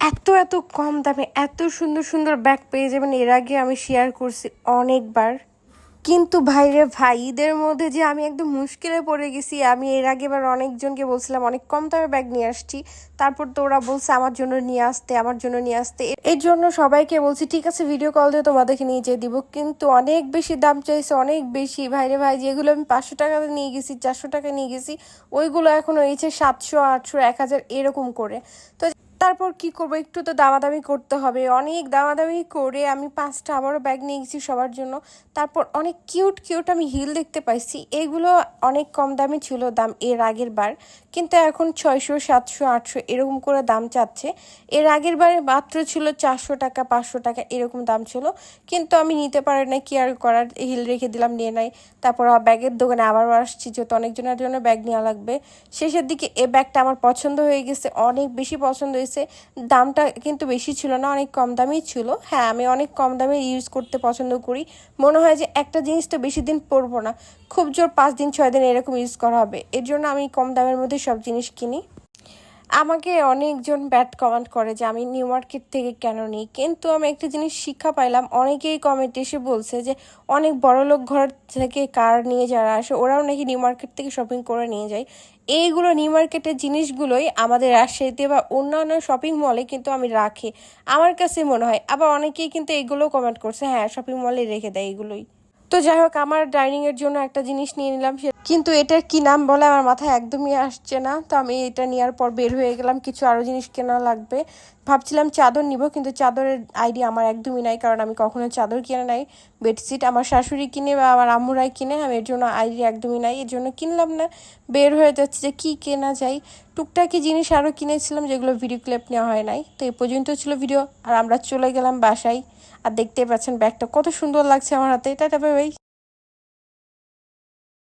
এত এত কম দামে এত সুন্দর সুন্দর ব্যাগ পেয়ে যাবেন। এর আগে আমি শেয়ার করছি অনেকবার। কিন্তু ভাইরে ভাই, ঈদের মধ্যে যে আমি একদম মুশকিলে পড়ে গেছি, আমি এর আগে এবার অনেকজনকে বলছিলাম, অনেক কম দামে ব্যাগ নিয়ে আসছি। তারপর তো ওরা বলছে, আমার জন্য নিয়ে আসতে, আমার জন্য নিয়ে আসতে। এর জন্য সবাইকে বলছি, ঠিক আছে ভিডিও কল দিয়ে তোমাদেরকে নিয়ে যেয়ে দিব। কিন্তু অনেক বেশি দাম চাইছে, অনেক বেশি। ভাইরে ভাই, যেগুলো আমি পাঁচশো টাকাতে নিয়ে গেছি, চারশো টাকা নিয়ে গেছি, ওইগুলো এখন হয়েছে সাতশো, আটশো, এক হাজার, এরকম করে। তো তারপর কি করব? একটু তো দামাদামি করতে হবে। অনেক দামাদামি করে আমি পাঁচটা আবারও ব্যাগ নিয়ে গেছি সবার জন্য। তারপর অনেক কিউট কিউট আমি হিল দেখতে পাইছি। এগুলো অনেক কম দামি ছিল দাম এর আগের বার। কিন্তু এখন ছয়শো, সাতশো, আটশো এরকম করে দাম চাচ্ছে। এর আগের বারে মাত্র ছিল চারশো টাকা, পাঁচশো টাকা এরকম দাম ছিল। কিন্তু আমি নিতে পারি না কি আর করার? হিল রেখে দিলাম, নিয়ে নাই। তারপর ব্যাগের দোকানে আবারও আসছি, যেহেতু অনেকজনের জন্য ব্যাগ নেওয়া লাগবে। শেষের দিকে এ ব্যাগটা আমার পছন্দ হয়ে গেছে, অনেক বেশি পছন্দ হয়েছে। দামটা কিন্তু বেশি ছিল না, অনেক কম দামেই ছিল। হ্যাঁ আমি অনেক কম দামে ইউজ করতে পছন্দ করি। মনে হয় যে একটা জিনিস তো বেশি দিন পরবো না। খুব জোর পাঁচ দিন, ছয় দিন এরকম ইউজ করা হবে। এর জন্য আমি কম দামের মধ্যে সব জিনিস কিনি। আমাকে অনেকজন ব্যাড কমেন্ট করে যে, আমি নিউ মার্কেট থেকে কেন নিই? কিন্তু আমি একটা জিনিস শিক্ষা পাইলাম, অনেকেই কমেন্ট এসে বলছে যে, অনেক বড় লোক ঘর থেকে কার নিয়ে যারা আসে, ওরাও নাকি নিউ মার্কেট থেকে শপিং করে নিয়ে যায়। এইগুলো নিউ মার্কেটের জিনিসগুলোই আমাদের রাজশাহীতে বা অন্যান্য শপিং মলে কিন্তু আমি রাখি। আমার কাছে মনে হয়, আবার অনেকেই কিন্তু এগুলোও কমেন্ট করছে হ্যাঁ শপিং মলে রেখে দেয় এগুলোই। তো যাই হোক, আমার ডাইনিং এর জন্য একটা জিনিস নিয়ে নিলাম, সে- কিন্তু এটার কি নাম বলে আমার মাথায় একদমই আসছে না। তো আমি এটা নেওয়ার পর বের হয়ে গেলাম, কিছু আরও জিনিস কেনা লাগবে। ভাবছিলাম চাদর নিব, কিন্তু চাদরের আইডিয়া আমার একদমই নাই, কারণ আমি কখনো চাদর কিনে নাই। বেডশিট আমার শাশুড়ি কিনে বা আমার আম্মুরাই কিনে, আমি এর জন্য আইডিয়া একদমই নাই, এর জন্য কিনলাম না। বের হয়ে যাচ্ছে যে কী কেনা যায়। টুকটাকি জিনিস আরও কিনেছিলাম, যেগুলো ভিডিও ক্লিপ নেওয়া হয় নাই। তো এই পর্যন্ত ছিল ভিডিও আর আমরা চলে গেলাম বাসায়। আর দেখতে পাচ্ছেন ব্যাগটা কত সুন্দর লাগছে আমার হাতে। Tata bye